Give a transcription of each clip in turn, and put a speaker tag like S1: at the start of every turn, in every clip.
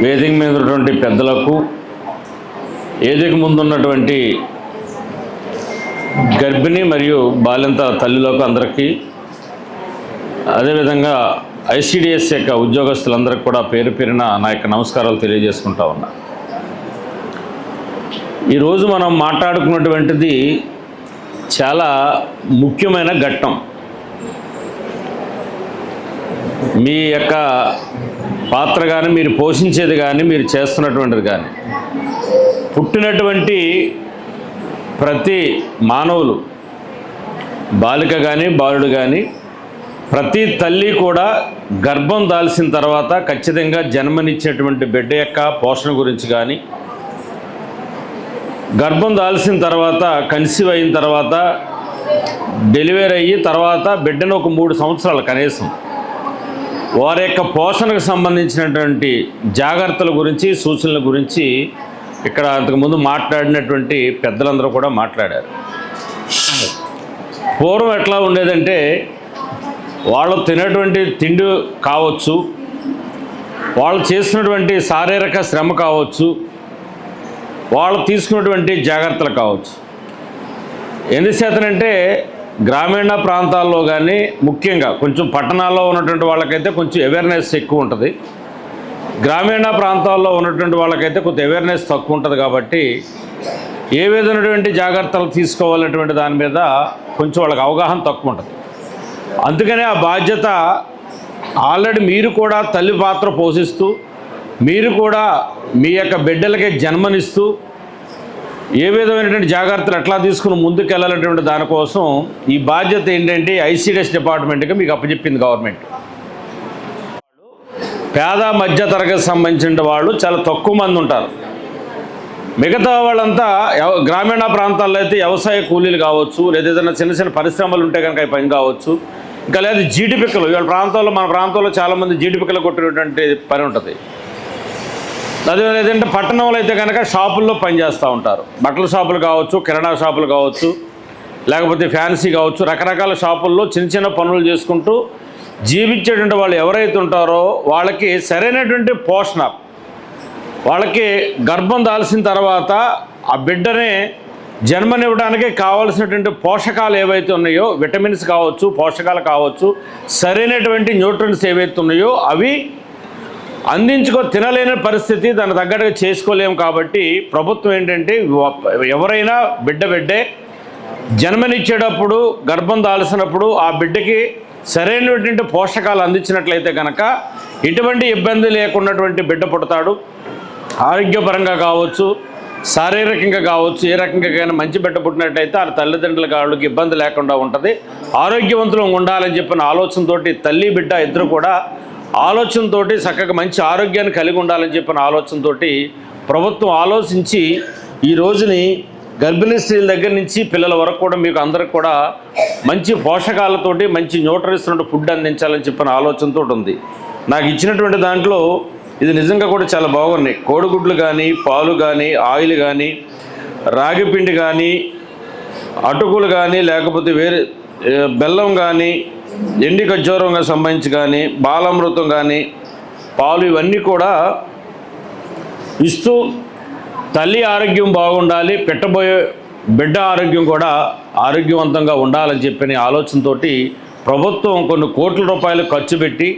S1: వేదిక మీద ఉన్నటువంటి పెద్దలకు వేదిక ముందున్నటువంటి గర్భిణి మరియు బాలింత తల్లులకు అందరికీ అదేవిధంగా ఐసిడిఎస్ యొక్క ఉద్యోగస్తులందరికీ కూడా పేరు పేరిన నా యొక్క నమస్కారాలు తెలియజేసుకుంటా ఉన్నా. ఈరోజు మనం మాట్లాడుకున్నటువంటిది చాలా ముఖ్యమైన ఘట్టం. మీ యొక్క పాత్ర కానీ మీరు పోషించేది కానీ మీరు చేస్తున్నటువంటిది కానీ పుట్టినటువంటి ప్రతి మానవులు బాలిక కానీ బాలుడు కానీ ప్రతి తల్లి కూడా గర్భం దాల్చిన తర్వాత ఖచ్చితంగా జన్మనిచ్చేటువంటి బిడ్డ యొక్క పోషణ గురించి కానీ గర్భం దాల్చిన తర్వాత కన్సీవ్ అయిన తర్వాత డెలివరీ అయ్యి తర్వాత బిడ్డను ఒక మూడు సంవత్సరాలు కనీసం వారి యొక్క పోషణకు సంబంధించినటువంటి జాగ్రత్తల గురించి సూచనల గురించి ఇక్కడ అంతకుముందు మాట్లాడినటువంటి పెద్దలందరూ కూడా మాట్లాడారు. పూర్వం ఎట్లా ఉండేదంటే వాళ్ళు తినేటువంటి తిండి కావచ్చు వాళ్ళు చేసినటువంటి శారీరక శ్రమ కావచ్చు వాళ్ళు తీసుకున్నటువంటి జాగ్రత్తలు కావచ్చు. ఎందుచేతనంటే గ్రామీణ ప్రాంతాల్లో కానీ ముఖ్యంగా కొంచెం పట్టణాల్లో ఉన్నటువంటి వాళ్ళకైతే కొంచెం అవేర్నెస్ ఎక్కువ ఉంటుంది. గ్రామీణ ప్రాంతాల్లో ఉన్నటువంటి వాళ్ళకైతే కొంత అవేర్నెస్ తక్కువ ఉంటుంది కాబట్టి ఏ విధమైనటువంటి జాగ్రత్తలు తీసుకోవాలనేటువంటి దాని మీద కొంచెం వాళ్ళకి అవగాహన తక్కువ ఉంటుంది. అందుకనే ఆ బాధ్యత ఆల్రెడీ మీరు కూడా తల్లి పాత్ర పోషిస్తూ మీరు కూడా మీ యొక్క బిడ్డలకి జన్మనిస్తూ ఏ విధమైనటువంటి జాగ్రత్తలు ఎట్లా తీసుకుని ముందుకెళ్ళాలనేటువంటి దానికోసం ఈ బాధ్యత ఏంటంటే ఐసీడిఎస్ డిపార్ట్మెంట్కి మీకు అప్పచెప్పింది గవర్నమెంట్. పేద మధ్య తరగతి సంబంధించిన వాళ్ళు చాలా తక్కువ మంది ఉంటారు. మిగతా వాళ్ళంతా గ్రామీణ ప్రాంతాల్లో అయితే వ్యవసాయ కూలీలు కావచ్చు లేదా ఏదైనా చిన్న చిన్న పరిశ్రమలు ఉంటే కనుక పని కావచ్చు. ఇంకా లేదా జీడిపిక్కలు ఇవాళ ప్రాంతాల్లో మన ప్రాంతంలో చాలామంది జీడిపిక్కలు కొట్టినటువంటి పని ఉంటుంది. అదే లేదంటే పట్టణంలో అయితే కనుక షాపుల్లో పనిచేస్తూ ఉంటారు. బట్టల షాపులు కావచ్చు కిరాణా షాపులు కావచ్చు లేకపోతే ఫ్యాన్సీ కావచ్చు రకరకాల షాపుల్లో చిన్న చిన్న పనులు చేసుకుంటూ జీవించేటువంటి వాళ్ళు ఎవరైతే ఉంటారో వాళ్ళకి సరైనటువంటి పోషణ వాళ్ళకి గర్భం దాల్చిన తర్వాత ఆ బిడ్డనే జన్మనివ్వడానికి కావాల్సినటువంటి పోషకాలు ఏవైతే ఉన్నాయో విటమిన్స్ కావచ్చు పోషకాలు కావచ్చు సరైనటువంటి న్యూట్రన్స్ ఏవైతే ఉన్నాయో అవి అందించుకో తినలేని పరిస్థితి దాన్ని తగ్గట్టుగా చేసుకోలేము కాబట్టి ప్రభుత్వం ఏంటంటే ఎవరైనా బిడ్డ బిడ్డే జన్మనిచ్చేటప్పుడు గర్భం దాల్సినప్పుడు ఆ బిడ్డకి సరైనటువంటి పోషకాలు అందించినట్లయితే కనుక ఎటువంటి ఇబ్బంది లేకున్నటువంటి బిడ్డ పుడతాడు. ఆరోగ్యపరంగా కావచ్చు శారీరకంగా కావచ్చు ఏ రకంగా మంచి బిడ్డ పుట్టినట్టయితే ఆ తల్లిదండ్రుల వాళ్ళకి ఇబ్బంది లేకుండా ఉంటుంది. ఆరోగ్యవంతులు ఉండాలని చెప్పిన ఆలోచనతోటి తల్లి బిడ్డ ఇద్దరు కూడా ఆలోచనతోటి చక్కగా మంచి ఆరోగ్యాన్ని కలిగి ఉండాలని చెప్పిన ఆలోచనతో ప్రభుత్వం ఆలోచించి ఈ రోజుని గర్భిణీ స్త్రీల దగ్గర నుంచి పిల్లల వరకు కూడా మీకు అందరికి కూడా మంచి పోషకాలతోటి మంచి న్యూట్రిషన్ ఫుడ్ అందించాలని చెప్పిన ఆలోచనతో ఉంది. నాకు ఇచ్చినటువంటి దాంట్లో ఇది నిజంగా కూడా చాలా బాగున్నాయి. కోడిగుడ్లు కానీ పాలు కానీ ఆయిల్ కానీ రాగి పిండి కానీ అటుకులు కానీ లేకపోతే వేరే బెల్లం కానీ ఎండి ఖర్జూరంగా సంబంధించి కానీ బాలామృతం కానీ పాలు ఇవన్నీ కూడా ఇస్తూ తల్లి ఆరోగ్యం బాగుండాలి పెట్టబోయే బిడ్డ ఆరోగ్యం కూడా ఆరోగ్యవంతంగా ఉండాలని చెప్పిన ఆలోచనతోటి ప్రభుత్వం కొన్ని కోట్ల రూపాయలు ఖర్చు పెట్టి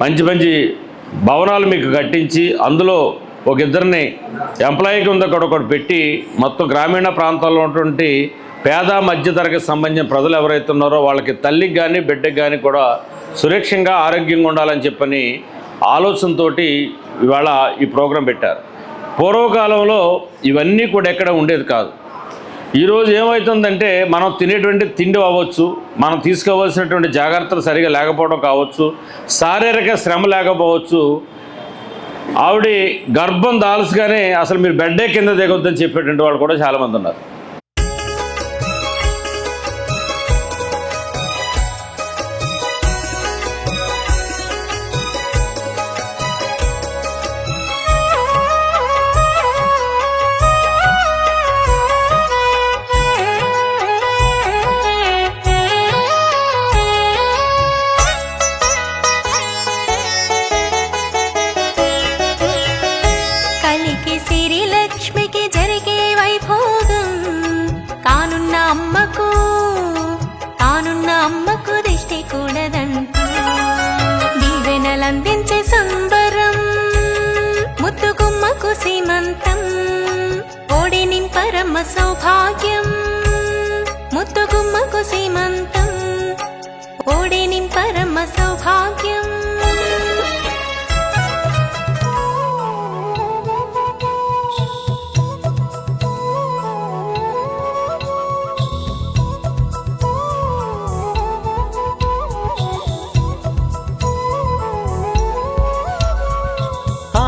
S1: మంచి మంచి భవనాలు మీకు కట్టించి అందులో ఒక ఇద్దరిని ఎంప్లాయీ కింద కూడా ఒకటి పెట్టి మొత్తం గ్రామీణ ప్రాంతాల్లో ఉన్నటువంటి పేద మధ్యతరగతి సంబంధించిన ప్రజలు ఎవరైతే ఉన్నారో వాళ్ళకి తల్లికి కానీ బిడ్డకి కానీ కూడా సురక్షంగా ఆరోగ్యంగా ఉండాలని చెప్పని ఆలోచనతోటి ఇవాళ ఈ ప్రోగ్రాం పెట్టారు. పూర్వకాలంలో ఇవన్నీ కూడా ఎక్కడ ఉండేది కాదు. ఈరోజు ఏమవుతుందంటే మనం తినేటువంటి తిండి అవ్వచ్చు మనం తీసుకోవాల్సినటువంటి జాగ్రత్తలు సరిగా లేకపోవడం కావచ్చు శారీరక శ్రమ లేకపోవచ్చు ఆవిడ గర్భం దాల్చగానే అసలు మీరు బెడ్డే కింద దిగొద్దని చెప్పేటువంటి వాళ్ళు కూడా చాలామంది ఉన్నారు.
S2: సౌభాగ్యం ముద్దుగుమ్మకు సీమంతం ఓడేనిం పరమ సౌభాగ్యం.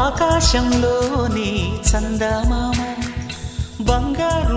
S3: ఆకాశంలోని చందమా